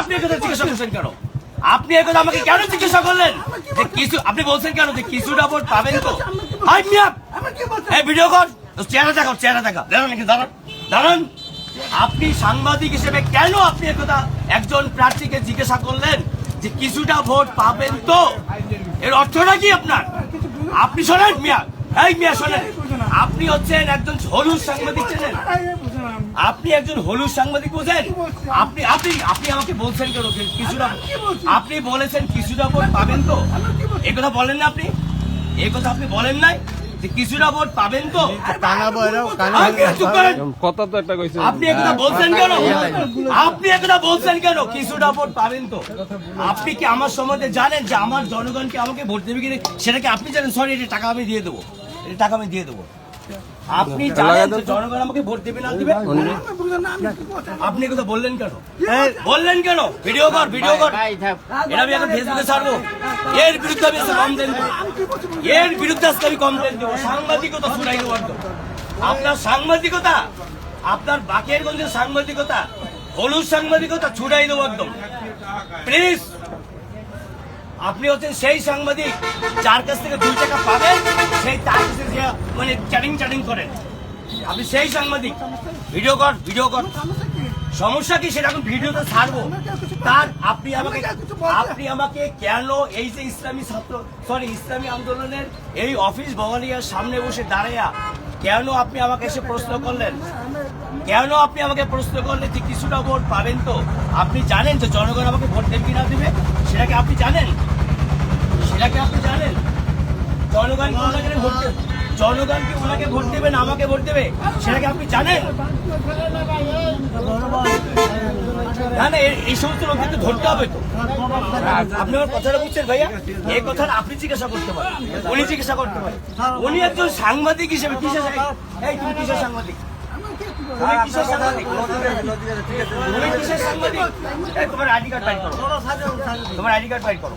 আপনি একথা জিজ্ঞাসা করছেন কেন? আপনি একথা আমাকে কেন জিজ্ঞাসা করলেন? যে কিছু আপনি বলছেন কেন যে কিছুটা ভোট পাবেন তো? ভিডিও কর। চেহারা দেখা চেহারা দেখা দাঁড়ান নাকি দাঁড়ান। দাঁড়ান। আপনি সাংবাদিক হিসেবে কেন আপনি একথা একজন প্রার্থীকে জিজ্ঞাসা করলেন যে কিছুটা ভোট পাবেন তো? এর অর্থটা কি আপনার? আপনি শোনেন মিয়া। এই মিয়া, শোনেন। আপনি হচ্ছেন একজন হলুদ সাংবাদিক চেনেন? আপনি একজন হলুদ সাংবাদিক বোঝেন? আপনি আপনি আপনি আমাকে বলছেন কেন? কিছুটা আপনি বলেছেন কিছুটা ভোট পাবেন তো? এই কথা বলেন না আপনি। এই কথা আপনি বলেন নাই কিছুটা ভোট পাবেন তো? আপনি কথা তো একটা কইছে। আপনি একথা বলছেন কেন? আপনি একথা বলছেন কেন? কিছুটা ভোট পাবেন তো? আপনি কি আমার সম্বন্ধে জানেন যে আমার জনগণকে আমাকে ভোট দেবে কিনা? সেটাকে আপনি জানেন। সরি এটা টাকা আমি দিয়ে দেবো। এটা টাকা আমি দিয়ে দেবো। আপনি জানেন জনগণ আমাকে ভোট দেবে না দিবে? আপনি একথা বললেন কেন? বললেন কেন? ভিডিও কর ভিডিও কর। এটা আমি এখন ফেসবুকে ছাড়বো। এর বিরুদ্ধে আমি কমপ্লেন দেবো। এর বিরুদ্ধে আজকে আমি কমপ্লেন দেবো। সাংবাদিকতা শুনাই দেবো একদম। আপনার সাংবাদিকতা আপনার বাকেরগঞ্জের সাংবাদিকতা হলুদ সাংবাদিকতা ছুটাই দেবো একদম। প্লিজ আপনি হচ্ছেন সেই সাংবাদিক যার কাছ থেকে দুই টাকা পাবেন, সেই তার কাছে মানে চ্যাটিং চ্যাটিং করেন। আপনি সেই সাংবাদিক। ভিডিও কর ভিডিও কর। সমস্যা কি? সেটা এখন ভিডিওতে ছাড়বো। তার, আপনি আমাকে আপনি আমাকে কেন এই যে ইসলামী ছাত্র সরি ইসলামী আন্দোলনের এই অফিস ভবনিয়ার সামনে বসে দাঁড়াইয়া কেন আপনি আমাকে এসে প্রশ্ন করলেন? কেন আপনি আমাকে প্রশ্ন করলেন যে কিছুটা ভোট পাবেন তো? আপনি জানেন যে জনগণ আমাকে ভোট দেবে কিনা দেবে? সেটা কি আপনি জানেন? সেটা কি আপনি জানেন? জনগণ ওনাকে ভোট জনগণ কি ওনাকে ভোট দেবে না আমাকে ভোট দেবে? সেটা কি আপনি জানেন? না না এই- সমস্ত তো ধরতে হবে তো। আপনি আমার কথাটা বুঝছেন ভাইয়া? এই কথাটা আপনি জিজ্ঞাসা করতে পারেন। উনি জিজ্ঞাসা করতে পারেন। উনি একজন সাংবাদিক হিসেবে। কিসের এই, তুমি কিসের সাংবাদিক? তোমার আইডি কার্ড বাইর করো। তোমার আইডি কার্ড বাইর করো।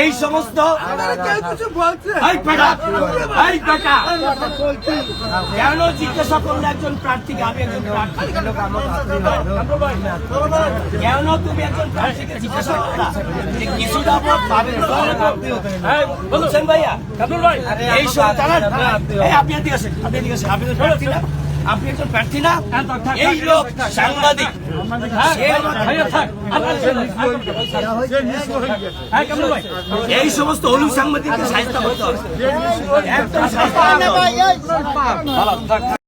এই সমস্ত কেন জিজ্ঞাসা করলে একজন প্রার্থীকে আমি একজন প্রার্থী? কেন তুমি একজন প্রার্থীকে জিজ্ঞাসা করলা? যে কিছুটা ভোট পাবেন বলছেন ভাইয়া। এই সব এই, আপনি এদিকে আসেন আপনি এদিকে আপনি প্রার্থী না। আপনি একজন প্রার্থী না? এই লোক সাংবাদিক। এই সমস্ত হলুদ সাংবাদিককে সাহিত্য করতে হবে। একদম সাহিত্য করতে হবে।